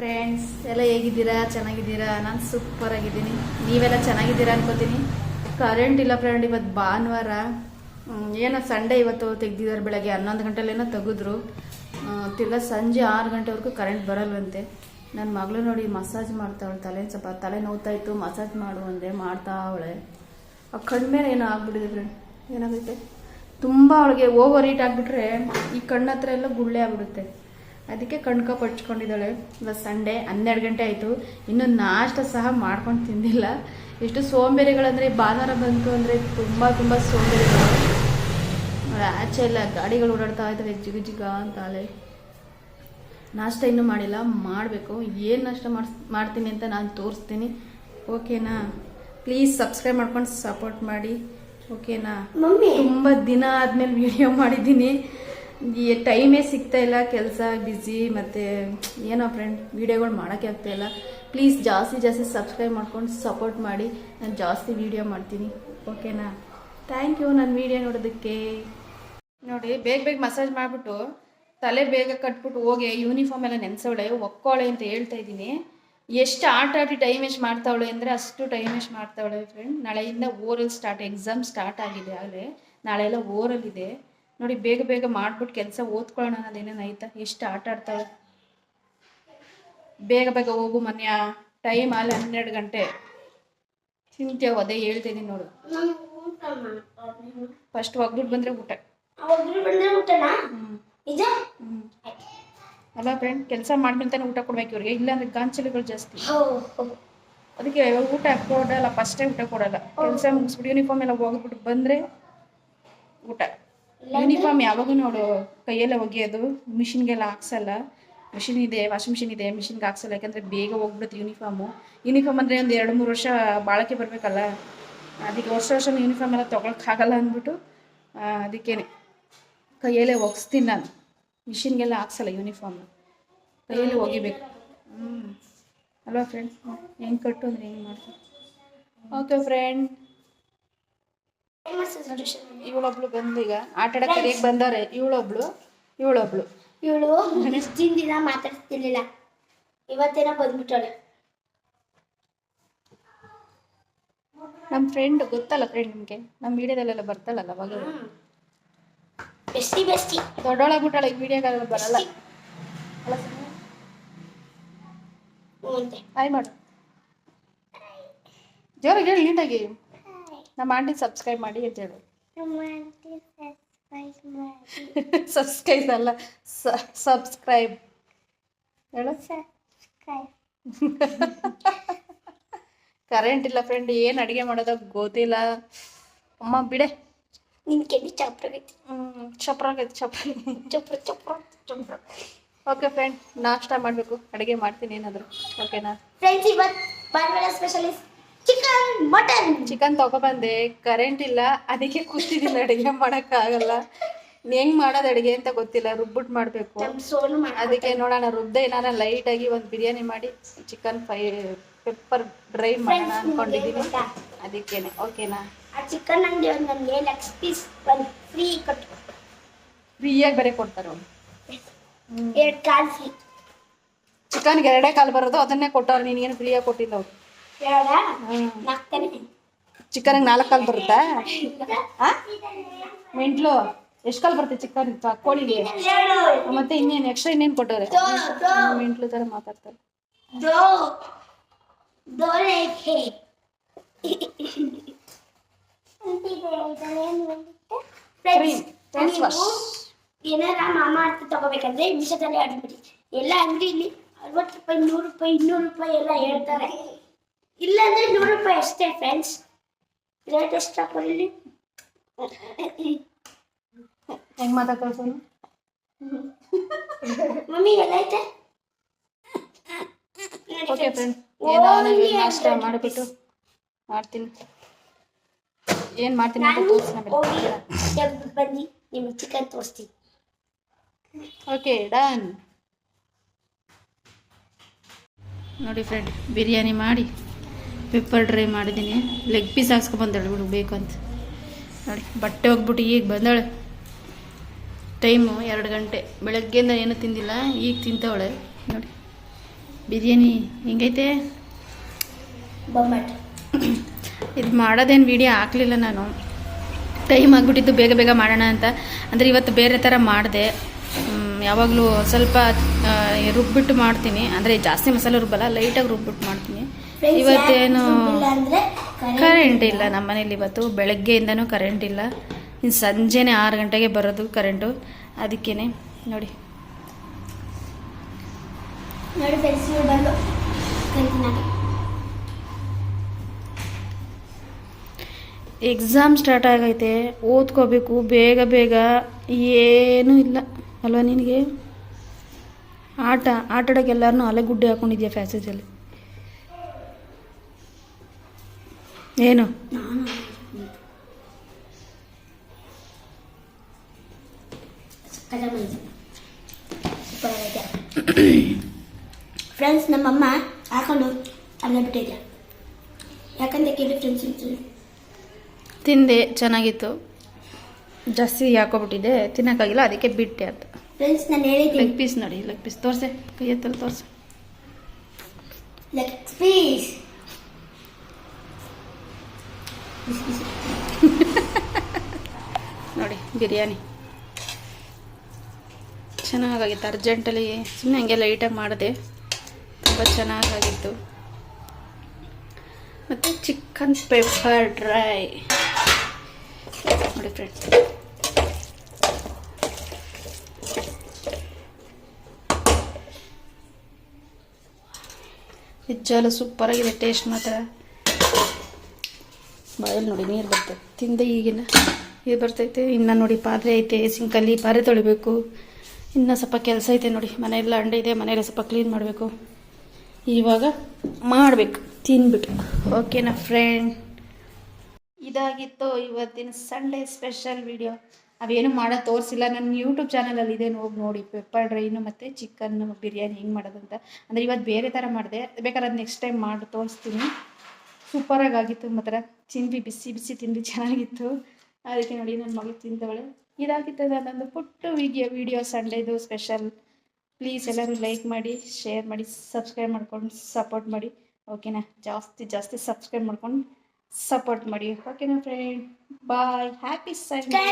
Friends ಎಲ್ಲ ಹೇಗಿದ್ದೀರಾ? ಚೆನ್ನಾಗಿದ್ದೀರಾ? ನಾನು ಸೂಪರ್ ಆಗಿದ್ದೀನಿ. ನೀವೆಲ್ಲ ಚೆನ್ನಾಗಿದ್ದೀರಾ ಅನ್ಕೋತೀನಿ. ಕರೆಂಟ್ ಇಲ್ಲ ಫ್ರೆಂಡ್ ಇವತ್ತು ಭಾನುವಾರ. ಏನೋ ಸಂಡೇ ಇವತ್ತು ತೆಗ್ದಿದ್ದಾರೆ ಬೆಳಗ್ಗೆ. ಹನ್ನೊಂದು ಗಂಟೆಲೇನೋ ತೆಗೆದ್ರು. ತಿರ್ಗಾ ಸಂಜೆ ಆರು ಗಂಟೆವರೆಗೂ ಕರೆಂಟ್ ಬರಲ್ವಂತೆ. ನನ್ನ ಮಗಳು ನೋಡಿ ಮಸಾಜ್ ಮಾಡ್ತಾವಳೆ ತಲೆ ಸ್ವಲ್ಪ, ತಲೆ ನೋವ್ತಾ ಇತ್ತು ಮಸಾಜ್ ಮಾಡು ಅಂದರೆ ಮಾಡ್ತಾ ಅವಳೆ. ಆ ಕಣ್ಮೇಲೆ ಏನೋ ಆಗ್ಬಿಟ್ಟಿದೆ ಫ್ರೆಂಡ್ ಏನಾಗುತ್ತೆ? ತುಂಬ ಅವಳಿಗೆ ಓವರ್ ಹೀಟ್ ಆಗಿಬಿಟ್ರೆ ಈ ಕಣ್ಣ ಹತ್ರ ಎಲ್ಲ ಗುಳ್ಳೆ ಆಗ್ಬಿಡುತ್ತೆ. ಅದಕ್ಕೆ ಕಣ್ಕ ಪಚ್ಕೊಂಡಿದ್ದಾಳೆ ಇವತ್ತು ಸಂಡೇ ಹನ್ನೆರಡು ಗಂಟೆ ಆಯಿತು. ಇನ್ನೂ ನಾಷ್ಟ ಸಹ ಮಾಡ್ಕೊಂಡು ತಿಂದಿಲ್ಲ. ಎಷ್ಟು ಸೋಂಬೇರಿಗಳಂದರೆ ಭಾನುವಾರ ಬಂತು ಅಂದರೆ ತುಂಬ ತುಂಬ ಸೋಂಬೇರಿಗಳು. ಆಚೆ ಎಲ್ಲ ಗಾಡಿಗಳು ಓಡಾಡ್ತಾ ಇದ್ದಾವೆ ಜಿಗ ಜಿಗ ಅಂತ ಅಲೆ ನಾಷ್ಟ ಇನ್ನೂ ಮಾಡಿಲ್ಲ ಮಾಡಬೇಕು. ಏನು ನಾಷ್ಟ ಮಾಡ್ಸ್ ಮಾಡ್ತೀನಿ ಅಂತ ನಾನು ತೋರಿಸ್ತೀನಿ. ಓಕೆನಾ? ಪ್ಲೀಸ್ ಸಬ್ಸ್ಕ್ರೈಬ್ ಮಾಡ್ಕೊಂಡು ಸಪೋರ್ಟ್ ಮಾಡಿ. ಓಕೆನಾ? ತುಂಬ ದಿನ ಆದಮೇಲೆ ವಿಡಿಯೋ ಮಾಡಿದ್ದೀನಿ. ಟೈಮೇ ಸಿಗ್ತಾ ಇಲ್ಲ, ಕೆಲಸ ಬ್ಯುಸಿ ಮತ್ತು ಏನೋ ಫ್ರೆಂಡ್ ವಿಡಿಯೋಗಳು ಮಾಡೋಕ್ಕೆ ಇಲ್ಲ. ಪ್ಲೀಸ್ ಜಾಸ್ತಿ ಜಾಸ್ತಿ ಸಬ್ಸ್ಕ್ರೈಬ್ ಮಾಡ್ಕೊಂಡು ಸಪೋರ್ಟ್ ಮಾಡಿ. ನಾನು ಜಾಸ್ತಿ ವಿಡಿಯೋ ಮಾಡ್ತೀನಿ. ಓಕೆನಾ ಥ್ಯಾಂಕ್ ಯು ನನ್ನ ವಿಡಿಯೋ ನೋಡೋದಕ್ಕೆ. ನೋಡಿ, ಬೇಗ ಬೇಗ ಮಸಾಜ್ ಮಾಡಿಬಿಟ್ಟು ತಲೆ ಬೇಗ ಕಟ್ಬಿಟ್ಟು ಹೋಗಿ ಯೂನಿಫಾರ್ಮ್ ಎಲ್ಲ ನೆನೆಸವಳೆ, ಒಕ್ಕೋಳೆ ಅಂತ ಹೇಳ್ತಾ ಇದ್ದೀನಿ. ಎಷ್ಟು ಆಟ ಆಡಿ ಟೈಮ್ ವೇಸ್ಟ್ ಮಾಡ್ತಾವಳೆ ಅಂದರೆ ಅಷ್ಟು ಟೈಮ್ ವೇಸ್ಟ್ ಮಾಡ್ತಾವಳೆ ಫ್ರೆಂಡ್ ನಾಳೆಯಿಂದ ಓರಲ್ ಸ್ಟಾರ್ಟ್ ಎಕ್ಸಾಮ್ ಸ್ಟಾರ್ಟ್ ಆಗಿದೆ ಆಗಲೇ. ನಾಳೆ ಎಲ್ಲ ಓರಲ್ ಇದೆ ನೋಡಿ ಬೇಗ ಬೇಗ ಮಾಡ್ಬಿಟ್ಟು ಕೆಲಸ ಓದ್ಕೊಳ್ಳೋಣ ಅನ್ನೋದೇನೇನು ಆಯ್ತಾ ಎಷ್ಟು ಆಟ ಆಡ್ತಾಳೆ. ಬೇಗ ಬೇಗ ಹೋಗು ಮನ್ಯ. ಟೈಮ್ ಅಲ್ಲಿ ಹನ್ನೆರಡು ಗಂಟೆ. ತಿಂತೇವೆ ಅದೇ ಹೇಳ್ತೀನಿ ನೋಡು. ಫಸ್ಟ್ ಒಗ್ಬಿಟ್ಟು ಬಂದರೆ ಊಟ. ಅಲ್ಲ ಫ್ರೆಂಡ್ ಕೆಲಸ ಮಾಡ್ಮೇಲೆ ತಾನೇ ಊಟ ಕೊಡ್ಬೇಕು ಇವ್ರಿಗೆ. ಇಲ್ಲಾಂದ್ರೆ ಗಾಂಚಲಿಗಳು ಜಾಸ್ತಿ. ಅದಕ್ಕೆ ಊಟ ಕೊಡಲ್ಲ ಫಸ್ಟೇ ಊಟ ಕೊಡಲ್ಲ. ಕೆಲಸ ಮುಗಿಸ್ಬಿಟ್ಟು ಯೂನಿಫಾರ್ಮ್ ಎಲ್ಲ ಹೋಗ್ಬಿಟ್ಟು ಬಂದರೆ ಊಟ. ಯೂನಿಫಾರ್ಮ್ ಯಾವಾಗೂ ನೋಡು ಕೈಯಲ್ಲೇ ಒಗೆಯೋದು ಮಿಷಿನ್ಗೆಲ್ಲ ಹಾಕ್ಸಲ್ಲ. ಮಿಷಿನ್ ಇದೆ ವಾಷಿಂಗ್ ಮಿಷಿನ್ ಇದೆ ಮಿಷಿನ್ಗೆ ಹಾಕ್ಸಲ್ಲ. ಯಾಕಂದರೆ ಬೇಗ ಹೋಗ್ಬಿಡುತ್ತೆ ಯೂನಿಫಾರ್ಮು ಯೂನಿಫಾರ್ಮ್ ಅಂದರೆ ಒಂದು ಎರಡು ಮೂರು ವರ್ಷ ಬಾಳಕೆ ಬರಬೇಕಲ್ಲ. ಅದಕ್ಕೆ ವರ್ಷ ವರ್ಷ ಯೂನಿಫಾರ್ಮ್ ಎಲ್ಲ ತೊಗೊಳಕ್ಕಾಗಲ್ಲ ಅಂದ್ಬಿಟ್ಟು ಅದಕ್ಕೇನೆ. ಕೈಯಲ್ಲೇ ಒಗ್ಸ್ತೀನಿ ನಾನು. ಮಿಷಿನ್ಗೆಲ್ಲ ಹಾಕ್ಸಲ್ಲ ಯೂನಿಫಾರ್ಮ್ ಕೈಯಲ್ಲಿ ಒಗಿಬೇಕು. ಹ್ಞೂ ಅಲ್ವಾ ಫ್ರೆಂಡ್ ಹೆಂಗೆ ಕಟ್ಟು ಅಂದರೆ ಹೆಂಗೆ ಮಾಡ್ತೀನಿ ಓಕೆ ಫ್ರೆಂಡ್. ಇವಳೊಬ್ಳು ಬಂದೀಗ ಆಟ ಆಡಕ್ಕೆ ಬಂದವ್ರೆ. ಇವಳೊಬ್ಳು ಇವಳೊಬ್ಳು. ಇವಳು ಇಷ್ಟಿನ ದಿನ ಮಾತಾಡ್ತಿರ್ಲಿಲ್ಲ. ಇವತ್ತೇನ ಬಂದ್ಬಿಟ್ಟಳೆ. ನಮ್ಮ ಫ್ರೆಂಡ್ ಗೊತ್ತಲ್ಲ ಫ್ರೆಂಡ್ ನಿಮಗೆ? ನಮ್ಮ ವಿಡಿಯೋದಲ್ಲೆಲ್ಲ ಬರ್ತಲ್ಲಲ್ಲ ಅವಾಗ? ಬೆಸ್ಟಿ ಬೆಸ್ಟಿ ದೊಡ್ಡೊಳಗ್ಬಿಟ್ಟಾಳೆ ಈ ವಿಡಿಯೋಗಳೆಲ್ಲ ಬರಲ್ಲ. ಹಾಯ್ ಮಾಡು. ಜೋರಾಗಿ ಹೇಳಿ ನೀಟಾಗಿ. ನಮ್ಮ ಆಂಟಿ ಸಬ್ಸ್ಕ್ರೈಬ್ ಮಾಡಿ ಅಂತ ಹೇಳು. ಸಬ್ಸ್ಕ್ರೈಬ್ ಅಲ್ಲ ಸಬ್ಸ್ಕ್ರೈಬ್ ಹೇಳು. ಕರೆಂಟ್ ಇಲ್ಲ ಫ್ರೆಂಡ್ ಏನು ಅಡುಗೆ ಮಾಡೋದ ಗೊತ್ತಿಲ್ಲ. ಅಮ್ಮ ಬಿಡೆ. ನಿನ್ ಕೆಡಿ ಚಪ್ರ ಹ್ಞೂ ಚಪ್ರಾಗೈತೆ ಚಪ್ರ ಚಪ್ರ ಚಪ್ರ ಚಪ್ರ. ಓಕೆ ಫ್ರೆಂಡ್ ನಾಷ್ಟ ಮಾಡಬೇಕು. ಅಡುಗೆ ಮಾಡ್ತೀನಿ ಏನಾದರೂ. ಓಕೆನಾ ಫ್ರೆಂಡ್ಸ್ ಇವತ್ತು ಸ್ಪೆಷಲಿಸ್ಟ್ ಚಿಕನ್ ಮಟನ್ ಚಿಕನ್ ತಗೊಬಂದೆ ಕರೆಂಟ್ ಇಲ್ಲ ಅದಕ್ಕೆ ಕೂತಿದ್ದೀನಿ ಅಡುಗೆ ಆಗಲ್ಲ ಹೆಂಗ್ ಮಾಡೋದು ಅಡುಗೆ ಅಂತ ಗೊತ್ತಿಲ್ಲ ರುಬ್ಬಿಟ್ ಮಾಡಬೇಕು. ಅದಕ್ಕೆ ನೋಡೋಣ ರುಬ್ದೆ ಏನಾರ ಲೈಟಾಗಿ ಒಂದು ಬಿರಿಯಾನಿ ಮಾಡಿ ಚಿಕನ್ ಫ್ರೈ ಪೆಪ್ಪರ್ ಡ್ರೈ ಮಾಡೋಣ ಅನ್ಕೊಂಡಿದೀನಿ. ಅದಕ್ಕೇನೆ ಓಕೆನಾ? ಆ ಚಿಕನ್ ಅಂಗಡಿ ಒಂದು ನನಗೆ ಲೆಗ್ ಪೀಸ್ ಒಂದು ಫ್ರೀ ಕೊಟ್ಟು. ಫ್ರೀಯಾಗಿ ಬೇರೆ ಕೊಡ್ತಾರೆ ಅವ್ರು. ಎರಡು ಕಾಲ್ ಫ್ರೀ ಚಿಕನ್ಗೆ ಎರಡೇ ಕಾಲು ಬರೋದು ಅದನ್ನೇ ಕೊಟ್ಟವ್ರು ನೀನೇನು ಫ್ರೀಯಾಗಿ ಕೊಟ್ಟಿಲ್ಲ ಅವ್ರು. ಚಿಕನ್ಗೆ ನಾಲ್ಕು ಕಾಲು ಬರುತ್ತಾ? ಮೆಂಟ್ಲು ಎಷ್ಟು ಕಾಲು ಬರುತ್ತೆ ಚಿಕನ್ ಕೋಳಿಗೆ? ಮತ್ತೆ ಇನ್ನೇನು ಎಕ್ಸ್ಟ್ರಾ ಇನ್ನೇನು ಕೊಟ್ಟವ್ರೆ? ದೋ ಮೆಂಟ್ಲು ಥರ ಮಾತಾಡ್ತಾರೆ. ಏನಾರ ಮಾಮ ಅಂತ ತಗೋಬೇಕಂದ್ರೆ ನಿಮಿಷದಲ್ಲಿ ಆಡ್ಬಿಡಿ. ಎಲ್ಲ ಅಂಗಡಿಲಿ ಅರವತ್ತು ರೂಪಾಯಿ ನೂರು ರೂಪಾಯಿ ಇನ್ನೂರು ರೂಪಾಯಿ ಎಲ್ಲ ಹೇಳ್ತಾರೆ. ಇಲ್ಲಾಂದ್ರೆ ನೂರು ರೂಪಾಯಿ ಅಷ್ಟೇ ಫ್ರೆಂಡ್ಸ್ ರೇಟ್ ಆಫರಲ್ಲಿ ಹೆಂಗ್ ಮಾತಾಡ್ತಾರೆ ಸೋನು? ಮಮ್ಮಿ ಎಲ್ಲೈತೆ ಓಕೆ ಫ್ರೆಂಡ್ ಏನಾದ್ರು ನಾಷ್ಟ ಮಾಡಿಬಿಟ್ಟು ಮಾಡ್ತೀನಿ. ಏನು ಮಾಡ್ತೀನಿ ಅಂತ ನಾನು ತೋರಿಸಿ ನಮಗೆ. ಹೋಗಿ ತೆಗ್ದು ಬಂದು ನಿಮಗೆ ಚಿಕನ್ ತೋರಿಸ್ತೀನಿ. ಓಕೆ ಡನ್ ನೋಡಿ ಫ್ರೆಂಡ್ ಬಿರಿಯಾನಿ ಮಾಡಿ. ಪೆಪ್ಪರ್ ಡ್ರೈ ಮಾಡಿದ್ದೀನಿ. ಲೆಗ್ ಪೀಸ್ ಹಾಕ್ಸ್ಕೊಬಂದಳು ಬಿಡು ಬೇಕು ಅಂತ. ನೋಡಿ ಬಟ್ಟೆ ಹೋಗ್ಬಿಟ್ಟು ಈಗ ಬಂದಾಳೆ. ಟೈಮು ಎರಡು ಗಂಟೆ. ಬೆಳಗ್ಗೆಯಿಂದ ಏನೂ ತಿಂದಿಲ್ಲ ಈಗ ತಿಂತವಳೆ. ನೋಡಿ ಬಿರಿಯಾನಿ ಹೆಂಗೈತೆ? ಬಮ್ಮಟ್. ಇದು ಮಾಡೋದೇನು ವಿಡಿಯೋ ಹಾಕಲಿಲ್ಲ ನಾನು. ಟೈಮ್ ಆಗಿಬಿಟ್ಟಿದ್ದು ಬೇಗ ಬೇಗ ಮಾಡೋಣ ಅಂತ. ಅಂದರೆ ಇವತ್ತು ಬೇರೆ ಥರ ಮಾಡಿದೆ. ಯಾವಾಗಲೂ ಸ್ವಲ್ಪ ರುಬ್ಬಿಟ್ಟು ಮಾಡ್ತೀನಿ. ಅಂದರೆ ಜಾಸ್ತಿ ಮಸಾಲೆ ರುಬ್ಬಲ್ಲ ಲೈಟಾಗಿ ರುಬ್ಬಿಟ್ಟು ಮಾಡ್ತೀನಿ. ಇವತ್ತೇನು ಕರೆಂಟ್ ಇಲ್ಲ ನಮ್ಮ ಮನೇಲಿ ಇವತ್ತು. ಬೆಳಗ್ಗೆಯಿಂದನೂ ಕರೆಂಟ್ ಇಲ್ಲ. ಇನ್ನು ಸಂಜೆನೇ ಆರು ಗಂಟೆಗೆ ಬರೋದು ಕರೆಂಟು ಅದಕ್ಕೇನೆ ನೋಡಿ. ಎಕ್ಸಾಮ್ ಸ್ಟಾರ್ಟ್ ಆಗೈತೆ. ಓದ್ಕೋಬೇಕು. ಬೇಗ ಬೇಗ ಏನೂ ಇಲ್ಲ. ಅಲ್ವಾ ನಿನಗೆ? ಆಟ ಆಟಾಡೋಕೆ ಎಲ್ಲರನ್ನೂ ಅಲೆ ಗುಡ್ಡೆ ಹಾಕೊಂಡಿದ್ಯಾ ಫ್ಯಾಸೇಜಲ್ಲಿ ಏನು? ಫ್ರೆಂಡ್ಸ್ ನಮ್ಮಮ್ಮ ಹಾಕೊಂಡು ಅಲ್ಲೇ ಬಿಟ್ಟಿದ್ದೆ ಯಾಕಂತ ಕೇಳಿ ಫ್ರೆಂಡ್ಸ್ ತಿಂದೆ ಚೆನ್ನಾಗಿತ್ತು. ಜಾಸ್ತಿ ಹಾಕೋಬಿಟ್ಟಿದ್ದೆ ತಿನ್ನೋಕ್ಕಾಗಿಲ್ಲ ಅದಕ್ಕೆ ಬಿಟ್ಟೆ ಅಂತ. ಫ್ರೆಂಡ್ಸ್ ನಾನು ಹೇಳಿದ್ದೆ ಲೆಗ್ ಪೀಸ್ ನೋಡಿ ಲೆಗ್ ಪೀಸ್ ತೋರಿಸೆ ಕೈ ಎತ್ತಲ್ಲಿ ತೋರಿಸೆ. ಲೆಗ್ ಪೀಸ್ ನೋಡಿ, ಬಿರಿಯಾನಿ. ಚೆನ್ನಾಗಾಗಿತ್ತು, ಅರ್ಜೆಂಟಲ್ಲಿ ಸುಮ್ಮನೆ ಹಂಗೆ ಲೈಟಾಗಿ ಮಾಡಿದೆ. ತುಂಬ ಚೆನ್ನಾಗಾಗಿತ್ತು. ಮತ್ತು ಚಿಕನ್ ಪೆಪ್ಪರ್ ಡ್ರೈ ನೋಡಿ ಫ್ರೆಂಡ್ಸ್ ನಿಜವಾಗ್ಲೂ ಸೂಪರಾಗಿದೆ ಟೇಸ್ಟ್ ಮಾತ್ರ. ನೋಡಿ ನೀರು ಬರ್ತದೆ ತಿಂದೆ ಈಗಿನ ಇದು ಬರ್ತೈತೆ. ಇನ್ನು ನೋಡಿ ಪಾತ್ರೆ ಐತೆ ಸಿಂಕಲ್ಲಿ ಪಾತ್ರೆ ತೊಳಿಬೇಕು. ಇನ್ನು ಸ್ವಲ್ಪ ಕೆಲಸ ಐತೆ ನೋಡಿ. ಮನೆಯೆಲ್ಲ ಅಂಡೆ ಇದೆ, ಮನೆಯೆಲ್ಲ ಸ್ವಲ್ಪ ಕ್ಲೀನ್ ಮಾಡಬೇಕು. ಇವಾಗ ಮಾಡಬೇಕು, ತಿನ್ಬಿಟ್ಟು. ಓಕೆನಾ ಫ್ರೆಂಡ್ ಇದಾಗಿತ್ತು ಇವತ್ತಿನ ಸಂಡೇ ಸ್ಪೆಷಲ್ ವಿಡಿಯೋ ಅವೇನು ಮಾಡೋ ತೋರಿಸಿಲ್ಲ. ನನ್ನ ಯೂಟ್ಯೂಬ್ ಚಾನಲಲ್ಲಿ ಇದೆ. ಹೋಗಿ ನೋಡಿ. ಪೆಪ್ಪರ್ ಡ್ರೈನು ಮತ್ತು ಚಿಕನ್ ಬಿರಿಯಾನಿ ಹೆಂಗೆ ಮಾಡೋದಂತ ಅಂದರೆ ಇವತ್ತು ಬೇರೆ ಥರ ಮಾಡಿದೆ. ಬೇಕಾದ್ರೆ ನೆಕ್ಸ್ಟ್ ಟೈಮ್ ಮಾಡಿ, ತೋರಿಸ್ತೀನಿ. ಸೂಪರಾಗಿ ಆಗಿತ್ತು ಮಾತ್ರ ತಿಂದ್ವಿ, ಬಿಸಿ ಬಿಸಿ ತಿಂದು ಚೆನ್ನಾಗಿತ್ತು. ಅದಕ್ಕೆ ನೋಡಿ ನನ್ನ ಮಗಳು ತಿಂದವಳೆ. ಇದಾಗಿತ್ತು ನನ್ನೊಂದು ಪುಟ್ಟ ವಿಡಿಯೋ ವೀಡಿಯೋ ಸಂಡೇದು ಸ್ಪೆಷಲ್ ಪ್ಲೀಸ್ ಎಲ್ಲರೂ ಲೈಕ್ ಮಾಡಿ ಶೇರ್ ಮಾಡಿ ಸಬ್ಸ್ಕ್ರೈಬ್ ಮಾಡ್ಕೊಂಡು ಸಪೋರ್ಟ್ ಮಾಡಿ. ಓಕೆನಾ ಜಾಸ್ತಿ ಜಾಸ್ತಿ ಸಬ್ಸ್ಕ್ರೈಬ್ ಮಾಡ್ಕೊಂಡು ಸಪೋರ್ಟ್ ಮಾಡಿ. ಓಕೆನಾ ಫ್ರೆಂಡ್ ಬಾಯ್ ಹ್ಯಾಪಿ ಸಂಡೇ